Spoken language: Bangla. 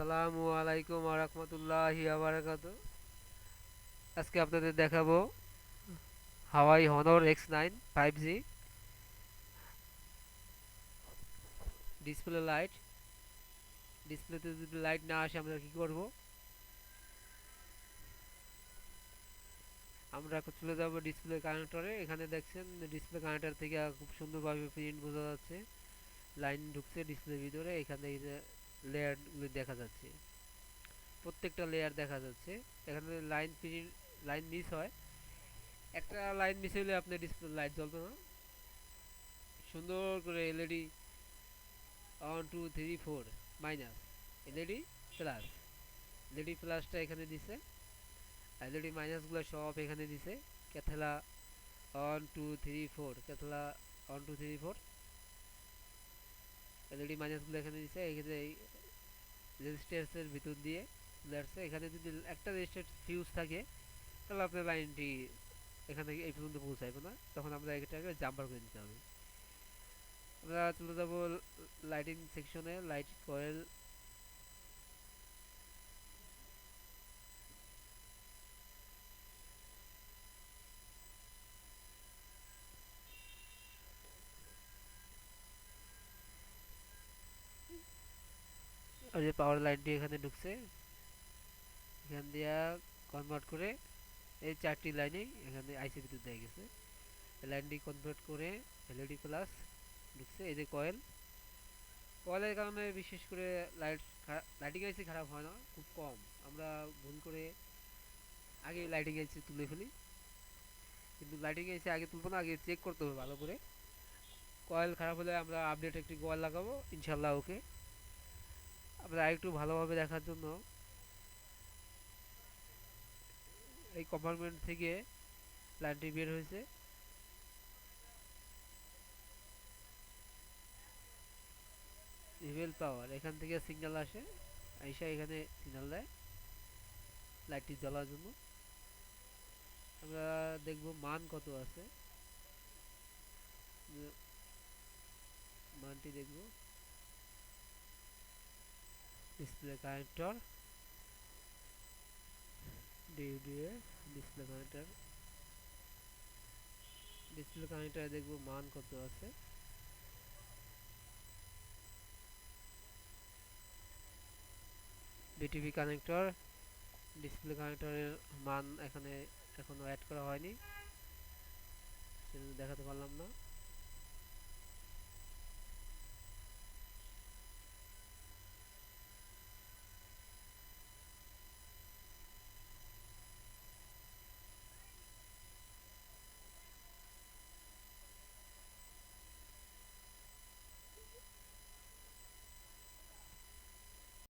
আসসালামু আলাইকুম আরহামতুল্লাহি আবরাকাত আজকে আপনাদের দেখাবো Huawei honor X nine five G. Display light. ডিসপ্লেতে যদি লাইট না আসে আমরা কি করব? আমরা চলে যাব ডিসপ্লে কানেক্টরে। এখানে দেখছেন, ডিসপ্লে কানেক্টর থেকে খুব সুন্দরভাবে প্রিন্ট বোঝা যাচ্ছে। লাইন ঢুকছে ডিসপ্লের ভিতরে। এখানে লেয়ারগুলি দেখা যাচ্ছে। প্রত্যেকটা লেয়ার দেখা যাচ্ছে। এখানে লাইন প্রিন্ট লাইন মিস হয়। একটা লাইন মিস হলে আপনার ডিসপ্লে লাইট জ্বলবে না। সুন্দর করে LED one two three four minus LED plus LED প্লাসটা এখানে দিছে। এলইডি মাইনাসগুলো সব এখানে দিছে। ক্যাথেলা one two three four ক্যাথেলা one two three four LED মাইনাসগুলো এখানে দিছে এখানে এই রেজিস্টার্সের ভিতর দিয়ে আসছে এখানে যদি একটা রেজিস্টার ফিউজ থাকে, তাহলে আপনার লাইনটি এখানে এই পর্যন্ত পৌঁছাইবে না। তখন আমরা এটাকে জাম্পার করে দিতে হবে। আমরা চলে যাব লাইটিং সেকশনে লাইট কয়েল ওই যে পাওয়ার লাইনটি এখানে ঢুকছে। এখান দিয়া কনভার্ট করে এই চারটি লাইনেই এখানে আইসি বিদ্যুৎ দেয়া গেছে। লাইনটি কনভার্ট করে এলইডি প্লাস ঢুকছে, এই যে কয়েল কয়েলের কারণে বিশেষ করে লাইট লাইটিং আইসি খারাপ হয় না, খুব কম। আমরা ভুল করে আগে লাইটিং আইসি তুলে ফেলি। কিন্তু লাইটিং আইসি আগে তুলবো না, আগে চেক করতে হবে ভালো করে। কয়েল খারাপ হলে আমরা আপডেট একটি কয়েল লাগাবো ইনশাল্লাহ ওকে। আমরা আরেকটু ভালোভাবে দেখার জন্য এই কম্পার্টমেন্ট থেকে লাইনটি বের হয়েছে। ইভেল পাওয়ার এখান থেকে সিগন্যাল আসে, আইসা এখানে সিগন্যাল দেয় লাইটটি জ্বলার জন্য। আমরা দেখব মান কত আছে। মানটি দেখব। ডিসপ্লে কানেক্টর ডিউডিএ ডিসপ্লে কানেক্টর ডিসপ্লে কানেক্টরে দেখব মান কত আছে। বিটিভি কানেক্টর ডিসপ্লে কানেক্টরের মান এখানে এখনও অ্যাড করা হয়নি। সেজন্য দেখাতে পারলাম না।